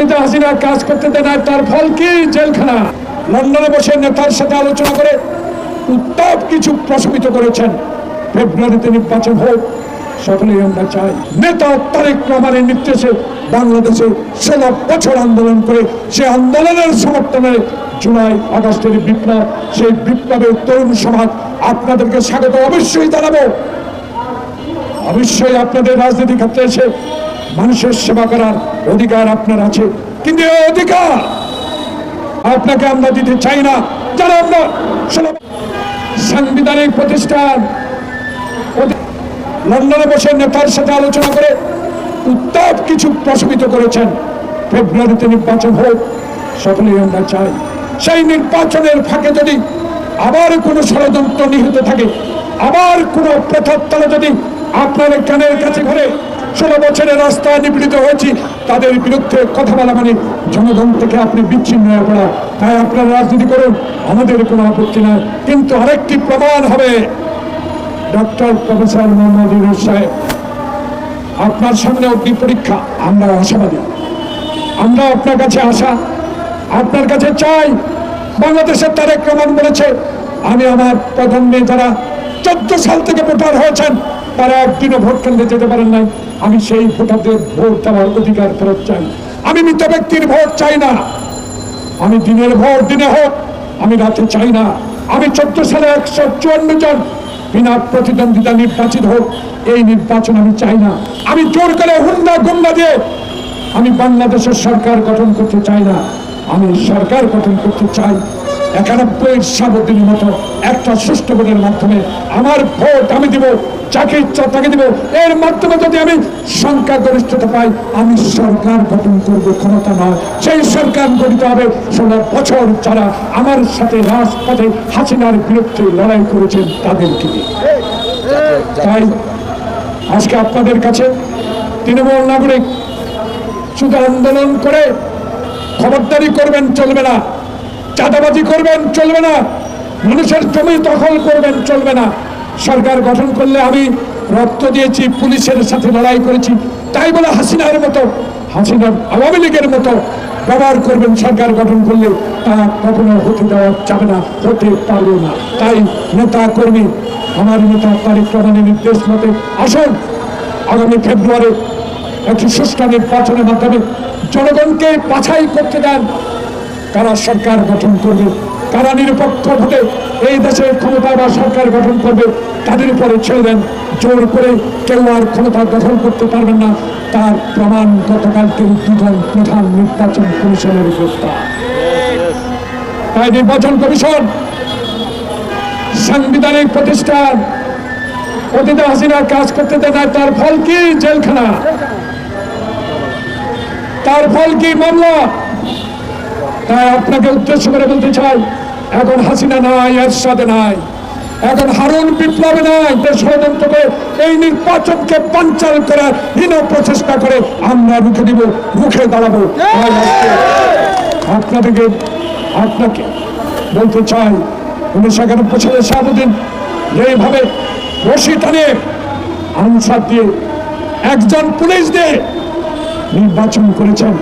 হাসিনা কাজ করতে দেয় না তার ফল কি? জেলখানা। লন্ডনে বসে নেতার সাথে আলোচনা করে উত্তাপ কিছু প্রশমিত করেছেন। ফেব্রুয়ারিতে নির্বাচন হোক সকলেই আমরা চাই। নেতা তারেক রহমানের নির্দেশে বাংলাদেশে বছর আন্দোলন করে সে আন্দোলনের সমর্থনে জুলাই আগস্টের বিপ্লব, সেই বিপ্লবের তরুণ সমাজ আপনাদেরকে স্বাগত অবশ্যই জানাব। অবশ্যই আপনাদের রাজনীতি ক্ষেত্রে এসে মানুষের সেবা করার অধিকার আপনার আছে। কিন্তু অধিকার আপনাকে আমরা দিতে চাই না। যারা আমরা সাংবিধানিক প্রতিষ্ঠান লন্ডনে বসে নেতার সাথে আলোচনা করে উত্তাপ কিছু প্রশমিত করেছেন। ফেব্রুয়ারিতে নির্বাচন হোক, সকলেই আমরা চাই। সেই নির্বাচনের ফাঁকে যদি আবার কোনো ষড়যন্ত্র নিহিত থাকে, আবার কোনো প্রথার তলে যদি আপনার কানের কাছে ঘরে ষোলো বছরের রাস্তায় নিপীড়িত হয়েছি। তাদের বিরুদ্ধে কথা বলা মানে জনগণ থেকে আপনি বিচ্ছিন্ন হয়ে পড়া। তাই আপনারা রাজনীতি করুন, আমাদের কোনো আপত্তি নাই। কিন্তু আরেকটি প্রমাণ হবে। ডক্টর প্রফেসর মোহাম্মদ ইউনুস সাহেব, আপনার সামনে অগ্নি পরীক্ষা আমরা আশাবাদী। আমরা আপনার কাছে আসা আপনার কাছে চাই। বাংলাদেশের তারেক রহমান বলেছে, আমি আমার প্রধানমন্ত্রী যারা চোদ্দ সাল থেকে ভোটার হয়েছেন তারা একদিনও ভোট কেন্দ্রে যেতে পারেন নাই। আমি সেই ভোটারদের ভোট দেওয়ার অধিকার ফেরত চাই। আমি মৃত ব্যক্তির ভোট চাই না। আমি দিনের ভোট, দিনে হোক, আমি রাতে চাই না। আমি চোদ্দ সালে একশো চুয়ান্ন জন বিনা প্রতিদ্বন্দ্বিতা নির্বাচিত হোক, এই নির্বাচন আমি চাই না। আমি জোর করে হুন্ডা গুন্ডা দিয়ে আমি বাংলাদেশের সরকার গঠন করতে চাই না। আমি সরকার গঠন করতে চাই। একানব্বই সাবদিনের মতো একটা সুষ্ঠু ভোটের মাধ্যমে আমার ভোট আমি দিব যাকে ইচ্ছা তাকে দিব। এর মাধ্যমে যদি আমি সংখ্যা গরিষ্ঠতা পাই, আমি সরকার গঠন করব, ক্ষমতা নয়। সেই সরকার গঠিত হবে ষোলো বছর যারা আমার সাথে রাজপথে হাসিনার বিরুদ্ধে লড়াই করেছেন তাদেরকে। তাই আজকে আপনাদের কাছে তৃণমূল নাগরিক শুধু আন্দোলন করে খবরদারি করবেন, চলবে না। চাঁদাবাজি করবেন, চলবে না। মানুষের জমি দখল করবেন, চলবে না। সরকার গঠন করলে আমি রক্ত দিয়েছি, পুলিশের সাথে লড়াই করেছি। তাই বলে হাসিনার মতো, হাসিনার আওয়ামী লীগের মতো ব্যবহার করবেন সরকার গঠন করলে, তা কখনো হতে দেওয়া যাবে না, হতে পারবে না। তাই নেতা কর্মী, আমার নেতা তারিক রহমানের নির্দেশ মতে আসুন, আগামী ফেব্রুয়ারি একটি সুষ্ঠু নির্বাচনের মাধ্যমে জনগণকে বাছাই করতে দেন কারা সরকার গঠন করবে? কারা নিরপেক্ষ ভোটে এই দেশের ক্ষমতা বা সরকার গঠন করবে? তাদের উপরে ছেড়ে দেন। জোর করে কেউ আর ক্ষমতা দখল করতে পারবেন না। তার প্রমাণ গতকালকে দুজন প্রধান নির্বাচন কমিশনের গ্রেপ্তার তাই নির্বাচন কমিশন সাংবিধানিক প্রতিষ্ঠান অতীতে হাসিনার কাজ করতে দেয় না তার ফল কি জেলখানা? তার ফল কি মামলা? তাই আপনাকে উদ্দেশ্য করে বলতে চাই, এখন হাসিনা নাই এর সাথে নাই, এখন হারুন বিপ্লবে নাই যে ষড়যন্ত্র করে এই নির্বাচনকে পাঞ্চাল করার হীন প্রচেষ্টা করে আমরা রুখে দিব, রুখে দাঁড়াবো। আপনাদেরকে, আপনাকে বলতে চাই, উনিশশো একানব্বই সালে শাহাবুদ্দিন যেভাবে রশি টানে আনসার দিয়ে একজন পুলিশ দিয়ে নির্বাচন করেছেন।